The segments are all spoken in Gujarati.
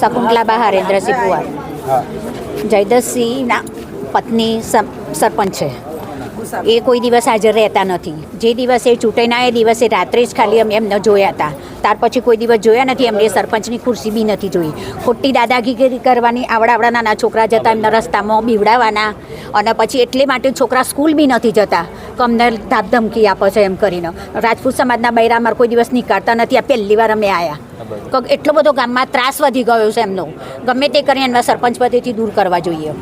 શકુંતલાબા હરેન્દ્રસિંહ કુંવર હા. જયદસસિંહના પત્ની સર- સરપંચ છે. એ કોઈ દિવસ હાજર રહેતા નથી. જે દિવસે ચૂંટાઈના એ દિવસે રાત્રે જ ખાલી અમે એમને જોયા હતા. ત્યાર પછી કોઈ દિવસ જોયા નથી એમને સરપંચની ખુરશી બી નથી જોઈ. ખોટી દાદાગીરી કરવાની આવડા આવડા નાના છોકરા જતા એમના રસ્તામાં બીવડાવવાના અને પછી એટલે માટે છોકરા સ્કૂલ બી નથી જતા. કે અમને ધાપધમકી આપે છે એમ કરીને. રાજપૂત સમાજના બૈરા અમારે કોઈ દિવસ નીકળતા નથી. આ પહેલી વાર અમે આવ્યા કે એટલો બધો ગામમાં ત્રાસ વધી ગયો છે એમનો. ગમે તે કરીને એમના સરપંચ પદેથી દૂર કરવા જોઈએ.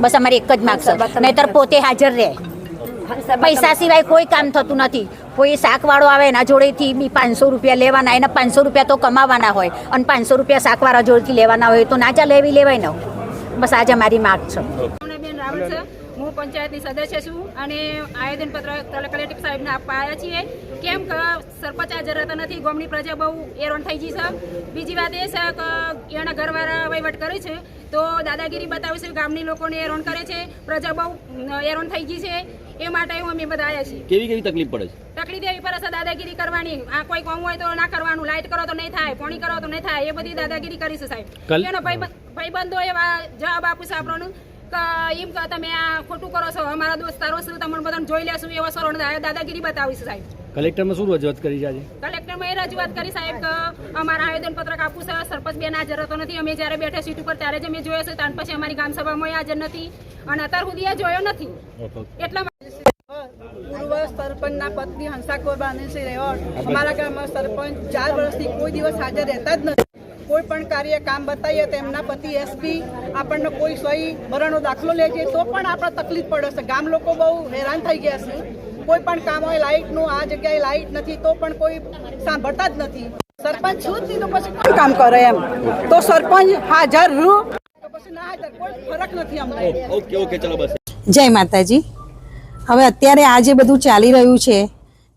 બસ અમારે એક જ માગ છે નહીતર પોતે હાજર રહે. પૈસા સિવાય કોઈ કામ થતું નથી. કોઈ શાકવાળો આવે એના જોડેથી બી પાંચસો રૂપિયા લેવાના એના પાંચસો રૂપિયા તો કમાવાના હોય અને પાંચસો રૂપિયા શાકવાળા જોડેથી લેવાના હોય તો ના ચાલે એવી લેવાય ન. બસ આજે મારી માગ છે. બેન રાવલ છે. હું પંચાયતની સદસ્ય છું અને આવેદનપત્ર કલેક્ટર સાહેબને આપવા આવ્યા છીએ. કેમ કે સરપંચ હાજર રહેતા નથી ગામની પ્રજા બહુ હેરાન થઈ ગઈ છે. બીજી વાત એ છે કે એના ઘરવાળા વહીવટ કરે છે. તો દાદાગીરી બતાવે છે ગામની લોકોને હેરાન કરે છે પ્રજા બહુ હેરાન થઈ ગઈ છે એ માટે હું અમે બધા આવ્યા છીએ. કેવી કેવી તકલીફ પડે છે? તકલીફ એવી પડે છે દાદાગીરી કરવાની. આ કોઈ કોમ હોય તો ના કરવાનું. લાઇટ કરો તો નહીં થાય પાણી કરો તો નહીં થાય. એ બધી દાદાગીરી કરી છે સાહેબ. એનો ભાઈ ભાઈબંધો એવા જવાબ આપું છે આપણને એમ કે તમે આ ખોટું કરો છો. અમારા દોસ્તારો શું તમને બધાને જોઈ લેશું એવા સરોણ દાદાગીરી બતાવીશું સાહેબ. કલેક્ટરમાં શું રજૂઆત કરી છે આજે? કલેક્ટરમાં એ રજૂઆત કરી, સાહેબ અમારા આવેદન પત્રક આપવું છે, સરપંચ બેન હાજર હતો નથી, અમે જ્યારે બેઠા સીટ ઉપર ત્યારે જ અમે જોયો છે, ત્યાર પછી અમારી ગામ સભામાં એ હાજર નથી અને અત્યાર સુધી એ જોયો નથી. એટલા સરપંચના પત્ની હંસાકોર બાનેશ્રી રેવડ, અમારા ગામમાં સરપંચ ચાર વર્ષથી કોઈ દિવસ હાજર રહેતા જ નથી. કોઈ પણ કાર્ય કામ બતાવીએ તો એમના પતિ એસપી આપણને કોઈ સહી ભરણનો દાખલો લે છે તો પણ આપણે તકલીફ પડે છે. ગામ લોકો બહુ હેરાન થઈ ગયા છે. કોઈ પણ કામ હોય લાઇટનું આ જગ્યાએ લાઇટ નથી તો પણ કોઈ સાંભળતા જ નથી. સરપંચ છું જ પછી કોણ કામ કરે એમ? તો સરપંચ હાજર રૂ તો પછી ના હાજર કોઈ ફરક નથી અમને. ઓકે ઓકે ચલો બસ. જય માતાજી. હવે અત્યારે આ જે બધું ચાલી રહ્યું છે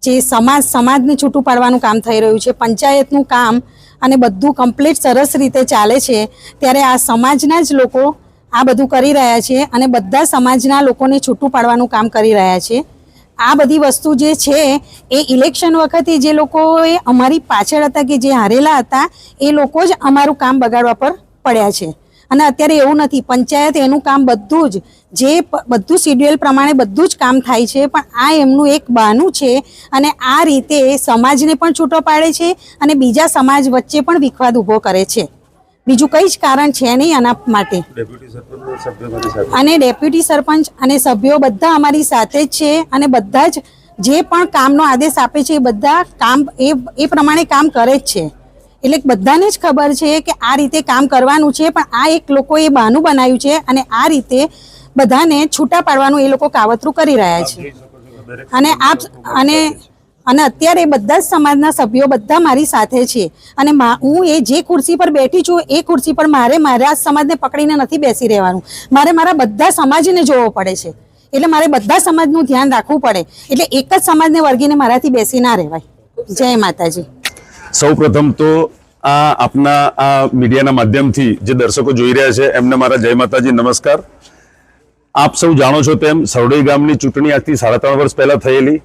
જે સમાજ સમાજને છૂટું પાડવાનું કામ થઈ રહ્યું છે પંચાયતનું કામ અને બધું કમ્પ્લીટ સરસ રીતે ચાલે છે ત્યારે આ સમાજના જ લોકો આ બધું કરી રહ્યા છે અને બધા સમાજના લોકોને છૂટું પાડવાનું કામ કરી રહ્યા છે. આ બધી વસ્તુ જે છે, એ ઇલેક્શન વખતે જે લોકોએ અમારી પાછળ હતા કે જે હારેલા હતા, એ લોકો જ અમારું કામ બગાડવા પર પડ્યા છે. અને અત્યારે એવું નથી, પંચાયત એનું કામ બધું જ, જે બધું શિડ્યુઅલ પ્રમાણે બધું જ કામ થાય છે, પણ આ એમનું એક બહાનું છે અને આ રીતે સમાજને પણ છૂટો પાડે છે અને બીજા સમાજ વચ્ચે પણ વિખવાદ ઊભો કરે છે. બીજું કંઈ જ કારણ છે નહીં આના માટે. અને ડેપ્યુટી સરપંચ અને સભ્યો બધા અમારી સાથે જ છે અને બધા જ જે પણ કામનો આદેશ આપે છે એ બધા કામ એ એ પ્રમાણે કામ કરે જ છે. એટલે બધાને જ ખબર છે કે આ રીતે કામ કરવાનું છે પણ આ એક લોકોએ બહાનું બનાવ્યું છે અને આ રીતે બધાને છૂટા પાડવાનું એ લોકો કાવતરું કરી રહ્યા છે. અને આપ અને અને અત્યારે બધા જ સમાજના સભ્યો બધા મારી સાથે છે. અને હું એ જે ખુરશી પર બેઠી છું, એ ખુરશી પર મારે મારા સમાજને પકડીને નથી બેસી રહેવાનું. મારે મારા બધા સમાજને જોવો પડે છે. એટલે મારે બધા સમાજનું ધ્યાન રાખવું પડે. એટલે એક જ સમાજને વર્ગીને મારાથી બેસી ના રહેવાય. જય માતાજી. સૌ પ્રથમ તો આ આપના આ મીડિયાના માધ્યમથી જે દર્શકો જોઈ રહ્યા છે, એમને મારા જય માતાજી નમસ્કાર. આપ સૌ જાણો છો તેમ સરડોઈ ગામની ચૂંટણી આજથી સાડા ત્રણ વર્ષ પહેલા થયેલી.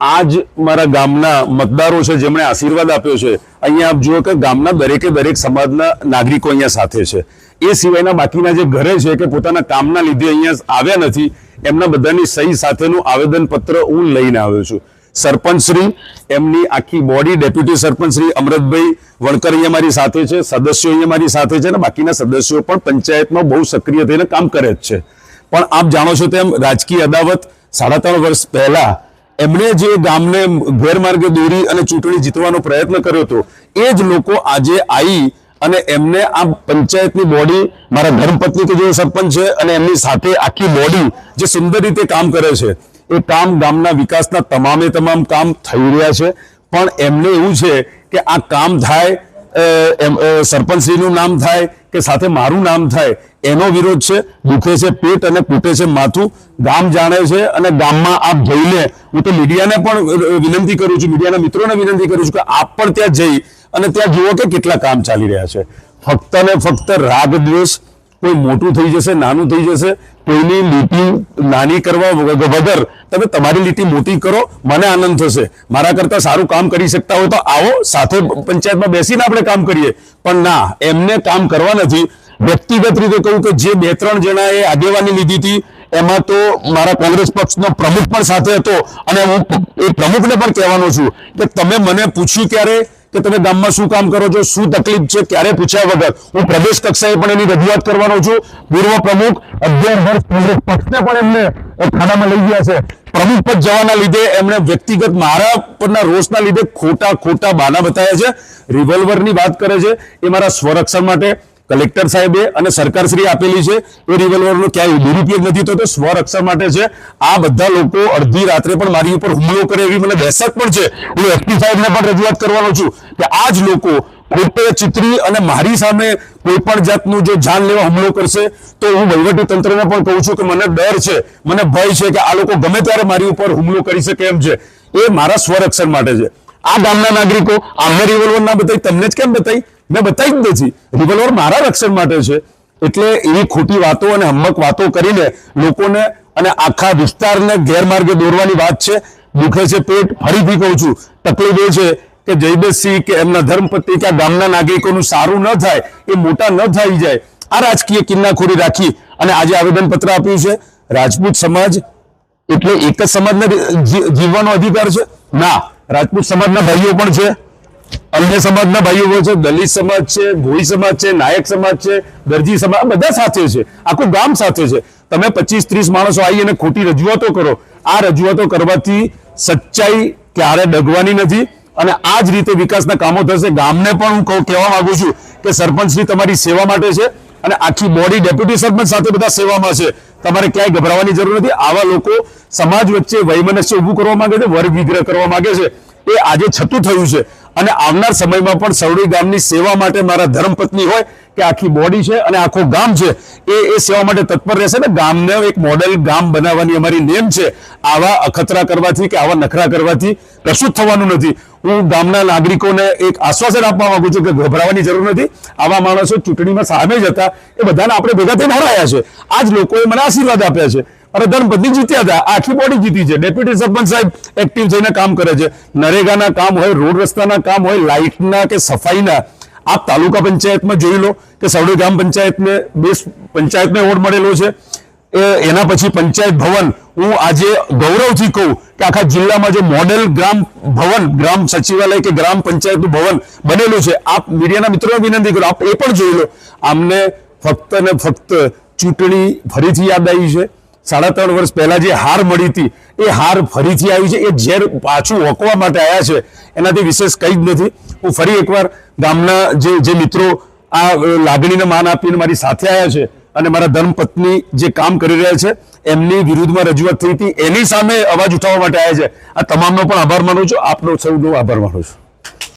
આજ મારા ગામના મતદારો છે, જેમણે આશીર્વાદ આપ્યો છે, અહીંયા આપ જુઓ કે ગામના દરેકે દરેક સમાજના નાગરિકો અહીંયા સાથે છે. એ સિવાયના બાકીના જે ઘરે છે કે પોતાના કામના લીધે અહીંયા આવ્યા નથી, એમના બધાની સહી સાથેનું આવેદનપત્ર હું લઈને આવ્યો છું. સરપંચ શ્રી, એમની આખી બોડી ડેપ્યુટી સરપંચ શ્રી અમરતભાઈ વણકર અહીંયા મારી સાથે છે, સદસ્યો અહીંયા મારી સાથે છે અને બાકીના સદસ્યો પણ પંચાયતમાં બહુ સક્રિય થઈને કામ કરે જ છે. પણ આપ જાણો છો તેમ રાજકીય અદાવત સાડા ત્રણ વર્ષ પહેલા એમણે જે ગામને ગેરમાર્ગે દોરી અને ચૂંટણી જીતવાનો પ્રયત્ન કર્યો હતો, એ જ લોકો આજે આવી અને એમને આ પંચાયતની બોડી, મારા ધર્મપત્ની કે જે સરપંચ છે, અને એમની સાથે આખી બોડી જે સુંદર રીતે કામ કરે છે, એ કામ ગામના વિકાસના તમામે તમામ કામ થઈ રહ્યા છે. પણ એમને એવું છે કે આ કામ થાય સરપંચશ્રીનું નામ થાય કે સાથે મારું નામ થાય, એનો વિરોધ છે, દુખે છે પેટ અને કૂટે છે માથું, ગામ જાણે છે અને ગામમાં આપ જઈને હું તો મીડિયાને પણ વિનંતી કરું છું, મીડિયાના મિત્રોને વિનંતી કરું છું કે આપ પણ ત્યાં જઈ અને ત્યાં જુઓ કે કેટલા કામ ચાલી રહ્યા છે. ફક્ત ને ફક્ત રાગ દ્વેષ, કોઈ મોટું થઈ જશે, નાનું થઈ જશે કોઈની લીટી નાની કરવા વગર તમે તમારી લીટી મોટી કરો, મને આનંદ થશે. મારા કરતા સારું કામ કરી શકતા હોય તો આવો, સાથે પંચાયતમાં બેસીને આપણે કામ કરીએ. પણ ના, એમને કામ કરવા નથી. વ્યક્તિગત રીતે કહું કે જે બે ત્રણ જણાએ આગેવાની લીધી હતી એમાં તો મારા કોંગ્રેસ પક્ષનો પ્રમુખ પણ સાથે હતો અને હું એ પ્રમુખને પણ કહેવાનો છું કે તમે મને પૂછ્યું ક્યારે કે તમે ગામમાં શું કામ કરો છો, શું તકલીફ છે, ક્યારે પૂછ્યા વગર? હું પ્રદેશ કક્ષાએ પણ એની રજૂઆત કરવાનો છું. પૂર્વ પ્રમુખ અગિયાર વર્ષ કોંગ્રેસ પક્ષને પણ એમને ખાડામાં લઈ ગયા છે. પ્રમુખ પદ જવાના લીધે એમણે વ્યક્તિગત મારા પરના રોષના લીધે ખોટા ખોટા બાના બતાવ્યા છે. રિવોલ્વરની વાત કરે છે. એ મારા સ્વરક્ષણ માટે કલેક્ટર સાહેબે અને સરકારશ્રી આપેલી છે, એ રિવોલ્વરનો ક્યાંય દુરુપયોગ નથી થતો. સ્વરક્ષણ માટે છે, આ બધા લોકો અડધી રાત્રે પણ મારી ઉપર હુમલો કરે એવી મને દહેશત પણ છે. હું એસપી સાહેબને પણ રજૂઆત કરવાનો છું કે આ જ લોકો ખોટે ચિત્રી અને મારી સામે કોઈ પણ જાતનું જો જાન લેવા હુમલો કરશે, તો હું વહીવટી તંત્રને પણ કહું છું કે મને ડર છે, મને ભય છે કે આ લોકો ગમે ત્યારે મારી ઉપર હુમલો કરી શકે એમ છે. એ મારા સ્વરક્ષણ માટે છે. આ ગામના નાગરિકો, આમને રિવોલ્વર ના બતાવી, તમને જ કેમ બતાવી? મેં બતાવી જ નથી. રિવોલ્વર મારા રક્ષણ માટે છે. એટલે એવી ખોટી વાતો અને હમ્મક વાતો કરીને લોકોને અને આખા વિસ્તારને ગેરમાર્ગે દોરવાની વાત છે. દુખે છે પેટ. ફરીથી કહું છું, તકલીફ એ છે કે જયદેશસિંહ કે એમના ધર્મપત્ની કે ગામના નાગરિકોનું સારું ન થાય, એ મોટા ન થઈ જાય. આ રાજકીય કિન્નાખોરી રાખી અને આજે આવેદનપત્ર આપ્યું છે. રાજપૂત સમાજ એટલે એક જ સમાજને જીવવાનો અધિકાર છે? ના, રાજપૂત સમાજના ભાઈઓ પણ છે. અન્ય સમાજના ભાઈઓ છે, દલિત સમાજ છે ભોઈ સમાજ છે, નાયક સમાજ છે, દરજી સમાજ બધા સાથે છે. આખું ગામ સાથે છે. તમે પચીસ ત્રીસ માણસો આવી અને ખોટી રજૂઆતો કરો. આ રજૂઆતો કરવાથી સચ્ચાઈ ક્યારે ડગવાની નથી અને આ જ રીતે વિકાસના કામો થશે. ગામને પણ હું કહું- કહેવા માંગુ છું કે સરપંચની તમારી સેવા માટે છે અને આખી બોડી ડેપ્યુટી સરપંચ સાથે બધા સેવામાં છે. તમારે ક્યાંય ગભરાવાની જરૂર નથી. આવા લોકો સમાજ વચ્ચે વૈમનસ્ય ઊભું કરવા માંગે છે વર્ગ વિગ્રહ કરવા માંગે છે. એ આજે છતું થયું છે. અને આવનાર સમયમાં પણ સવડી ગામની સેવા માટે મારા ધર્મપત્ની હોય કે આખી બોડી છે અને આખો ગામ છે, એ એ સેવા માટે તત્પર રહેશે ને ગામને એક મોડેલ ગામ બનાવવાની અમારી નેમ છે. આવા અખતરા કરવાથી કે આવા નખરા કરવાથી કશું થવાનું નથી. હું ગામના નાગરિકોને એક આશ્વાસન આપવા માંગુ છું કે ગભરાવાની જરૂર નથી. આવા માણસો ચૂંટણીમાં સામે જ હતા. એ બધાને આપણે ભેગા થઈને હરાયા છે. આ જ લોકોએ મને આશીર્વાદ આપ્યા છે. ધર્મપત્ની જીત્યા હતા. આખી બોડી જીતી છે. ડેપ્યુટી સરપંચ સાહેબ એક્ટિવ થઈને કામ કરે છે. નરેગાના કામ હોય, રોડ રસ્તાના કામ હોય, લાઇટના કે સફાઈના, આપ તાલુકા પંચાયતમાં જોઈ લો કે સવડી ગ્રામ પંચાયતને બેસ પંચાયતને એવોર્ડ મળેલો છે. એના પછી પંચાયત ભવન. હું આજે ગૌરવથી કહું કે આખા જિલ્લામાં જે મોડેલ ગ્રામ ભવન, ગ્રામ સચિવાલય કે ગ્રામ પંચાયતનું ભવન બનેલું છે, આપ મીડિયાના મિત્રોને વિનંતી કરું, આપ એ પણ જોઈ લો. આમને ફક્ત ને ફક્ત ચૂંટણી ફરીથી યાદ આવી છે. સાડા ત્રણ વર્ષ પહેલા જે હાર મળી હતી, એ હાર ફરીથી આવી છે. એ ઝેર પાછું ઓકવા માટે આવ્યા છે. એનાથી વિશેષ કંઈ જ નથી. હું ફરી એકવાર ગામના જે જે મિત્રો આ લાગણીને માન આપીને મારી સાથે આવ્યા છે અને મારા ધર્મપત્ની જે કામ કરી રહ્યા છે, એમની વિરુદ્ધમાં રજૂઆત થઈ હતી. એની સામે અવાજ ઉઠાવવા માટે આવ્યા છે. આ તમામનો પણ આભાર માનું છું. આપનો સૌનો આભાર માનું છું.